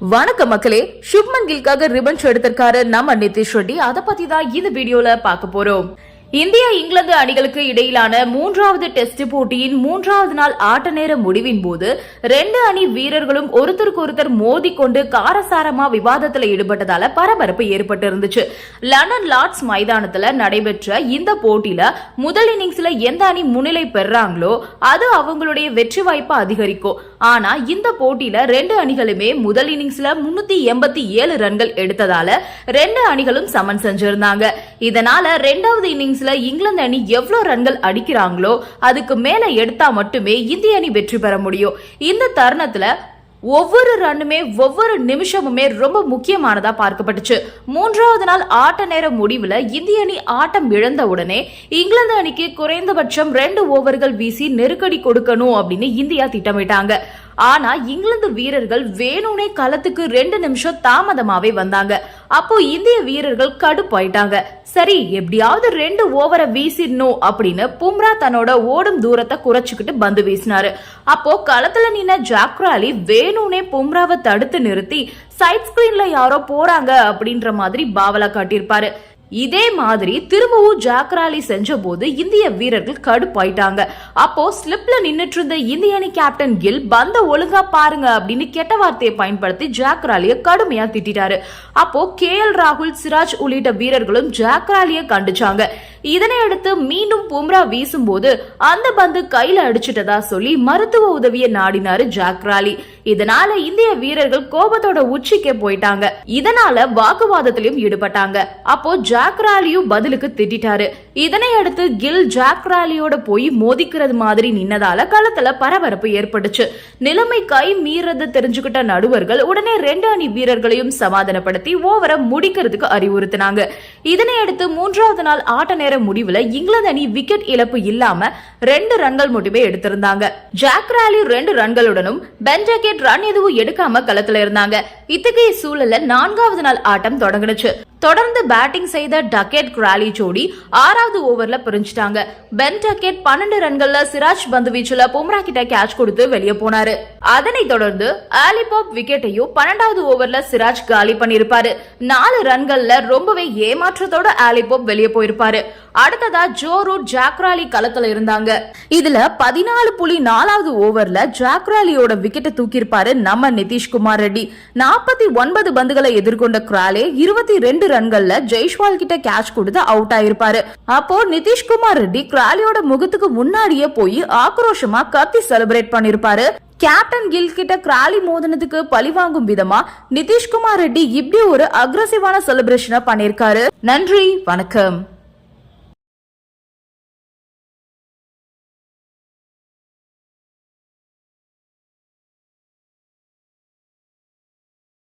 வணக்கம் மக்களே சுப்மன் கில்காக ரிபன்ஸ் எடுத்திருக்காரு நம்ம நிதிஷ் ரெட்டி. அதை பத்தி தான் இந்த வீடியோல பார்க்க போறோம். இந்தியா இங்கிலாந்து அணிகளுக்கு இடையிலான மூன்றாவது டெஸ்ட் போட்டியின் மூன்றாவது நாள் ஆட்ட நேர முடிவின் போது ரெண்டு அணி வீரர்களும் ஒருத்தருக்கொருத்தர் மோதிக்கொண்டு காரசாரமா விவாதத்தில் ஈடுபட்டதால பரபரப்பு ஏற்பட்டு இருந்துச்சு லண்டன் லார்ட்ஸ் மைதானத்துல நடைபெற்ற இந்த போட்டியில முதல் இன்னிங்ஸ்ல எந்த அணி முன்னிலை பெறாங்களோ அது அவங்களுடைய வெற்றி வாய்ப்பை அதிகரிக்கும். ஆனா இந்த போட்டியில ரெண்டு அணிகளுமே முதல் இன்னிங்ஸ்ல முன்னூத்தி எண்பத்தி ஏழு ரன்கள் எடுத்ததால ரெண்டு அணிகளும் சமன் செஞ்சிருந்தாங்க. இதனால ரெண்டாவது இன்னிங்ஸ் இன்னிங்ஸ்ல இங்கிலாந்து அணி எவ்வளவு ரன்கள் அடிக்கிறாங்களோ அதுக்கு மேல எடுத்தா மட்டுமே இந்திய அணி வெற்றி பெற முடியும். இந்த தருணத்துல ஒவ்வொரு ரன்னுமே ஒவ்வொரு நிமிஷமுமே ரொம்ப முக்கியமானதா பார்க்கப்பட்டுச்சு. மூன்றாவது நாள் ஆட்ட நேர முடிவுல இந்திய அணி ஆட்டம் இழந்த உடனே இங்கிலாந்து அணிக்கு குறைந்தபட்சம் ரெண்டு ஓவர்கள் வீசி நெருக்கடி கொடுக்கணும் அப்படின்னு இந்தியா திட்டமிட்டாங்க. ஆனா இங்கிலாந்து வீரர்கள் வேணும்னே களத்துக்கு ரெண்டு நிமிஷம் தாமதமாவே வந்தாங்க. அப்போ இந்திய வீரர்கள் கடுப்பாயிட்டாங்க. சரி எப்படியாவது ரெண்டு ஓவரை வீசிடணும் அப்படின்னு பும்ரா தன்னோட ஓடும் தூரத்தை குறைச்சிக்கிட்டு பந்து வீசினாரு. அப்போ களத்துல நின்ன ஜாக்ராலி வேணும்னே பும்ராவை தடுத்து நிறுத்தி சைட் ஸ்கிரீன்ல யாரோ போறாங்க அப்படின்ற மாதிரி பாவலா காட்டியிருப்பாரு. இதே மாதிரி திரும்பவும் ஜாக்ராலி செஞ்ச போது இந்திய வீரர்கள் கடுப்பாயிட்டாங்க. அப்போ ஸ்லிப்ல நின்னுட்டு இருந்த இந்திய அணி கேப்டன் கில் பந்த ஒழுங்கா பாருங்க அப்படின்னு கெட்ட வார்த்தையை பயன்படுத்தி ஜாக்ராலிய கடுமையா திட்டாரு அப்போ கே எல் ராகுல் சிராஜ் உள்ளிட்ட வீரர்களும் ஜாக்ராலிய கண்டிச்சாங்க. இதனை அடுத்து மீண்டும் பும்ரா வீசும்போது அந்த பந்து கையில அடிச்சிட்டதா சொல்லி மருத்துவ உதவியை நாடினாரு ஜாக்ராலி இதனால இந்திய வீரர்கள் கோபத்தோட உச்சிக்கே போயிட்டாங்க. இதனால வாக்குவாதத்திலும் ஈடுபட்டாங்க. அப்போ ஜாக் ராலியும் பதிலுக்கு திட்டிட்டாரு. இதனை அடுத்து கில் ஜாக் ராலியோட போய் மோதிக்கிறது மாதிரி நின்னதால களத்துல பரபரப்பு ஏற்பட்டுச்சு. நிலைமை கை மீறது தெரிஞ்சுக்கிட்ட நடுவர்கள் உடனே ரெண்டு அணி வீரர்களையும் சமாதானப்படுத்தி ஓவரை முடிக்கிறதுக்கு அறிவுறுத்தினாங்க. இதனை அடுத்து மூன்றாவது நாள் ஆட்ட நேர முடிவுல இங்கிலாந்து அணி விக்கெட் இழப்பு இல்லாம ரெண்டு ரன்கள் மட்டுமே எடுத்திருந்தாங்க. ஜாக் ராலி ரெண்டு ரன்களுடனும் பென்ஜாக்கெட் ரன் எதுவும் எடுக்காம களத்துல இருந்தாங்க. இத்தகைய சூழல்ல நான்காவது நாள் ஆட்டம் தொடங்குனுச்சு. தொடர்ந்து பேட்டிங் செய்த டக்கெட் கிராலி ஜோடி ஆறாவது ஓவர்ல பிரிஞ்சுட்டாங்க. பென் டக்கெட் பன்னெண்டு ரன்கள்ல சிராஜ் பந்து வீச்சுல பும்ரா கிட்ட கேட்ச் கொடுத்து வெளியே போனாரு. அதனைத் தொடர்ந்து ஆலிபாப் விக்கெட்டையும் பன்னெண்டாவது ஓவர்ல சிராஜ் காலி பண்ணிருப்பாரு நாலு ரன்கள்ல ரொம்பவே ஏமாற்றத்தோட ஆலிபாப் வெளியே போயிருப்பாரு. அடுத்ததா ஜோ ரூட் ஜாக்ராலி களத்துல இருந்தாங்க. இதுல பதினாலு புள்ளி நாலாவது ஓவர்ல ஜாக்ராலியோட விக்கெட்டை தூக்கியிருப்பாரு நம்ம நிதிஷ்குமார் ரெட்டி. நாற்பத்தி ஒன்பது பந்துகளை எதிர்கொண்ட கிராலே இருபத்தி ரெண்டு ரன்கள்ல ஜெய்ஷ்வால் கிட்ட கேட்ச் கொடுத்து அவுட் ஆயிருப்பாரு. அப்போ நிதிஷ்குமார் ரெட்டி கிராலியோட முகத்துக்கு முன்னாடியே போய் ஆக்ரோஷமா கத்தி செலிப்ரேட் பண்ணிருப்பாரு. கேப்டன் கில் கிட்ட கிராலி மோதனத்துக்கு பழி வாங்கும் விதமா நிதிஷ்குமார் ரெட்டி இப்படி ஒரு அக்ரசிவான செலிப்ரேஷனை பண்ணிருக்காரு. நன்றி வணக்கம்.